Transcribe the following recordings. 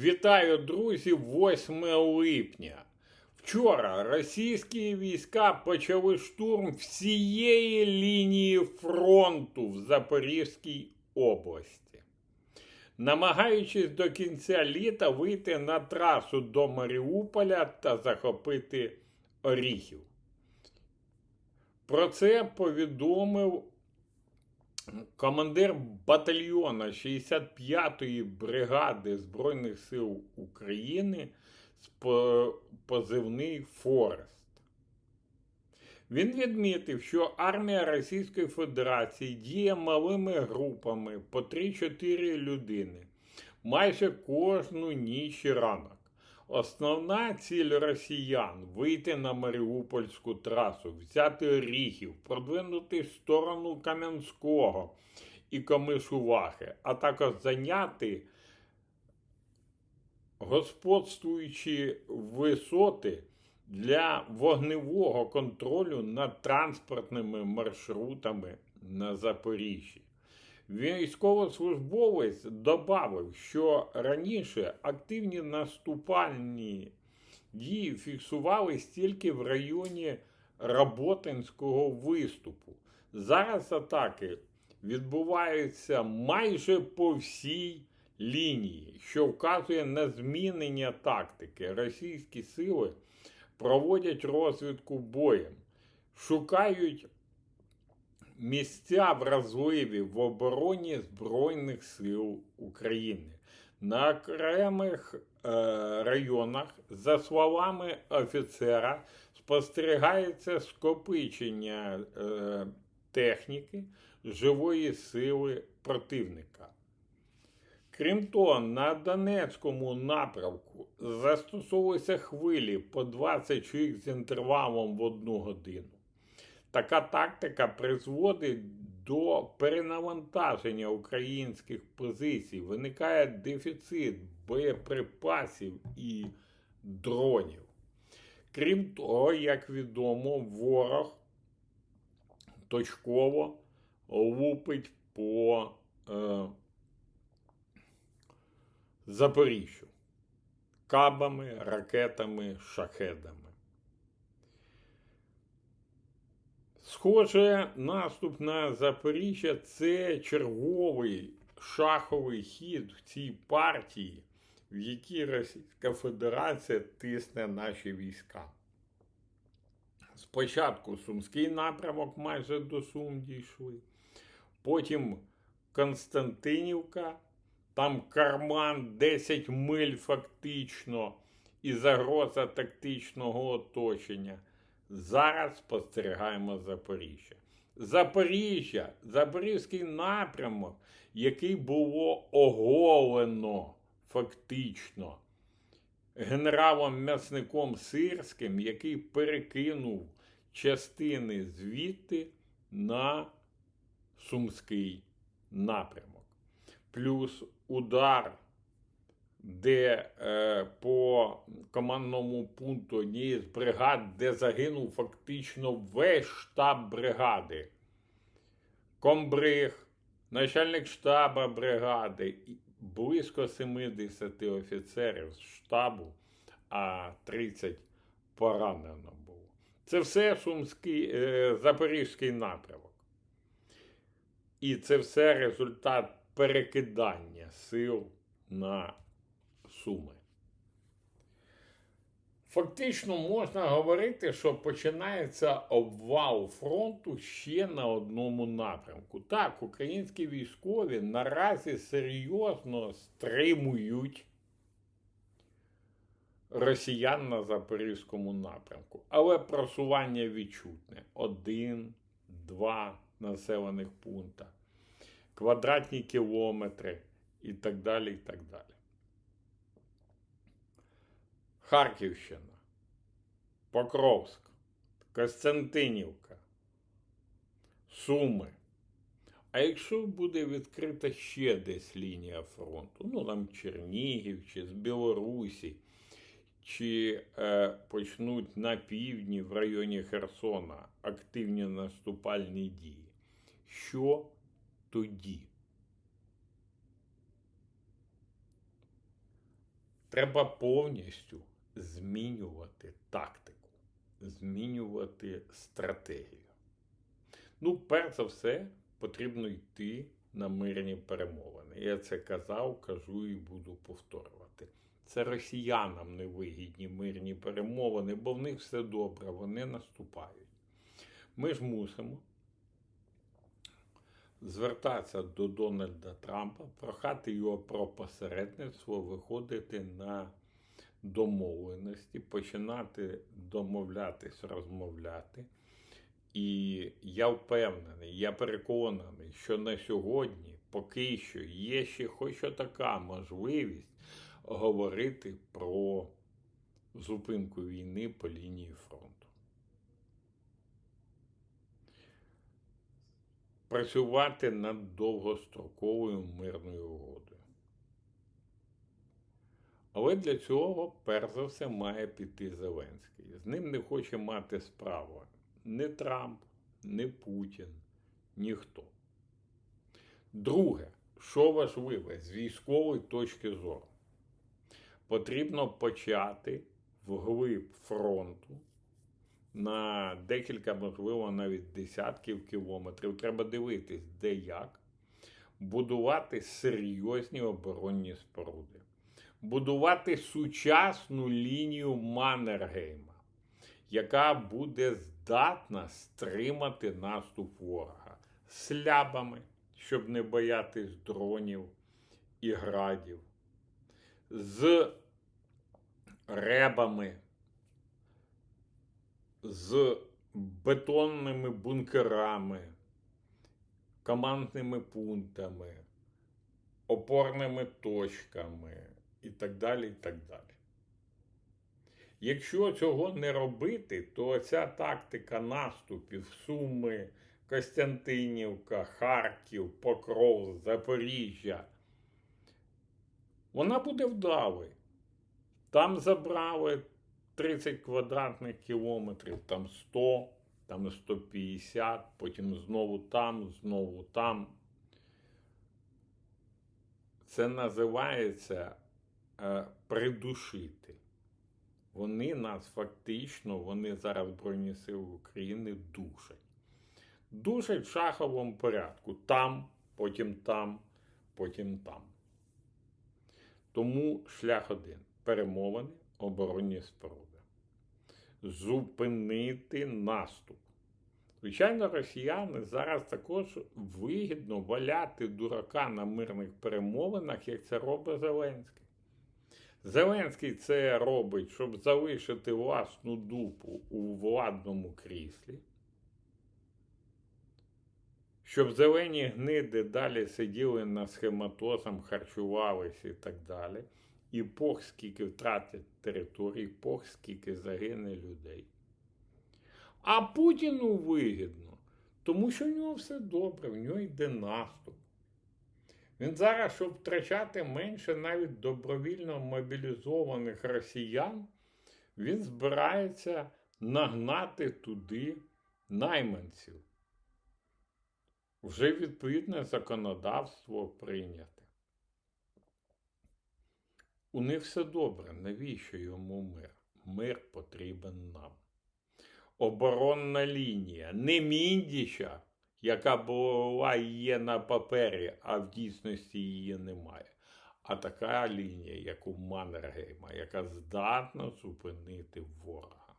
Вітаю, друзі, 8 липня. Вчора російські війська почали штурм всієї лінії фронту в Запорізькій області, намагаючись до кінця літа вийти на трасу до Маріуполя та захопити Оріхів. Про це повідомив командир батальйона 65-ї бригади Збройних сил України позивний Форест. Він відмітив, що армія Російської Федерації діє малими групами по 3-4 людини майже кожну ніч і ранок. Основна ціль росіян вийти на Маріупольську трасу, взяти Оріхів, продвинути в сторону Кам'янського і Комишувахи, а також зайняти господствуючі висоти для вогневого контролю над транспортними маршрутами на Запоріжжі. Військовослужбовець додав, що раніше активні наступальні дії фіксувались тільки в районі Работинського виступу. Зараз атаки відбуваються майже по всій лінії, що вказує на змінення тактики. Російські сили проводять розвідку боєм, шукають місця вразливі в обороні Збройних сил України. На окремих е, районах, за словами офіцера, спостерігається скопичення е, техніки живої сили противника. Крім того, на Донецькому напрямку застосовуються хвилі по 20 чоловік з інтервалом в одну годину. Така тактика призводить до перенавантаження українських позицій, виникає дефіцит боєприпасів і дронів. Крім того, як відомо, ворог точково лупить по е, Запоріжжю кабами, ракетами, шахедами. Схоже, наступ на Запоріжжя це черговий шаховий хід в цій партії, в якій Російська Федерація тисне наші війська. Спочатку Сумський напрямок майже до Сум дійшли, потім Константинівка, там карман 10 миль фактично і загроза тактичного оточення. Зараз спостерігаємо Запоріжжя. Запоріжжя, Запорізький напрямок, який було оголено фактично генералом м'ясником Сирським, який перекинув частини звідти на Сумський напрямок. Плюс удар де е, по командному пункту однієї з бригад, де загинув фактично весь штаб бригади. Комбриг, начальник штаба бригади, близько 70 офіцерів з штабу, а 30 поранено було. Це все Сумський, е, Запорізький напрямок. І це все результат перекидання сил на Суми. Фактично можна говорити, що починається обвал фронту ще на одному напрямку. Так, українські військові наразі серйозно стримують росіян на Запорізькому напрямку, але просування відчутне: один, два населених пункта, квадратні кілометри і так далі. і так далі. Харківщина, Покровськ, Костянтинівка, Суми. А якщо буде відкрита ще десь лінія фронту, ну там Чернігів чи з Білорусі, чи е, почнуть на півдні в районі Херсона активні наступальні дії, що тоді? треба повністю змінювати тактику, змінювати стратегію. Ну, перш за все, потрібно йти на мирні перемовини. Я це казав, кажу і буду повторювати. Це росіянам невигідні мирні перемовини, бо в них все добре, вони наступають. Ми ж мусимо звертатися до Дональда Трампа, прохати його про посередництво, виходити на домовленості, починати домовлятись, розмовляти. І я впевнений, я переконаний, що на сьогодні поки що є ще хоч така можливість говорити про зупинку війни по лінії фронту. Працювати над довгостроковою мирною угодою. Але для цього, перш за все, має піти Зеленський. З ним не хоче мати справу не Трамп, не Путін, ніхто. Друге, що важливе з військової точки зору, потрібно почати вглиб фронту на декілька, можливо, навіть десятків кілометрів. Треба дивитись, де як, будувати серйозні оборонні споруди, будувати сучасну лінію Маннергейма, яка буде здатна стримати наступ ворога слябами, щоб не боятись дронів і градів, з ребами, з бетонними бункерами, командними пунктами, опорними точками і так далі. і так далі. Якщо цього не робити, то ця тактика наступів Суми, Костянтинівка, Харків, Покров, Запоріжжя, вона буде вдалою. Там забрали 30 квадратних кілометрів, там 100, там 150, потім знову там, знову там. Це називається придушити. Вони нас фактично, вони зараз Збройні Сили України душать. Душать в шаховому порядку. Там, потім там, потім там. Тому шлях один. Перемовини, оборонні споруди. Зупинити наступ. Звичайно, росіяни зараз також вигідно валяти дурака на мирних перемовинах, як це робить Зеленський. Зеленський це робить, щоб залишити власну дупу у владному кріслі, щоб зелені гниди далі сиділи на схематозам, харчувалися і так далі. І пох скільки втратять територій, пох скільки загине людей. А Путіну вигідно, тому що в нього все добре, в нього йде наступ. Він зараз, щоб втрачати менше навіть добровільно мобілізованих росіян, він збирається нагнати туди найманців. Вже відповідне законодавство прийняте. У них все добре. Навіщо йому мир? Мир потрібен нам. Оборонна лінія не Міндіча яка була є на папері, а в дійсності її немає. А така лінія, як у Маннергейма, яка здатна зупинити ворога.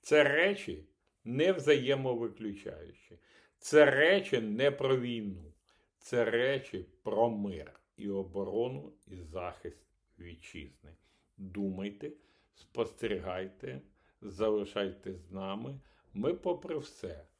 Це речі не взаємовиключаючі. Це речі не про війну. Це речі про мир і оборону і захист вітчизни. Думайте, спостерігайте, залишайтесь з нами. Ми, попри все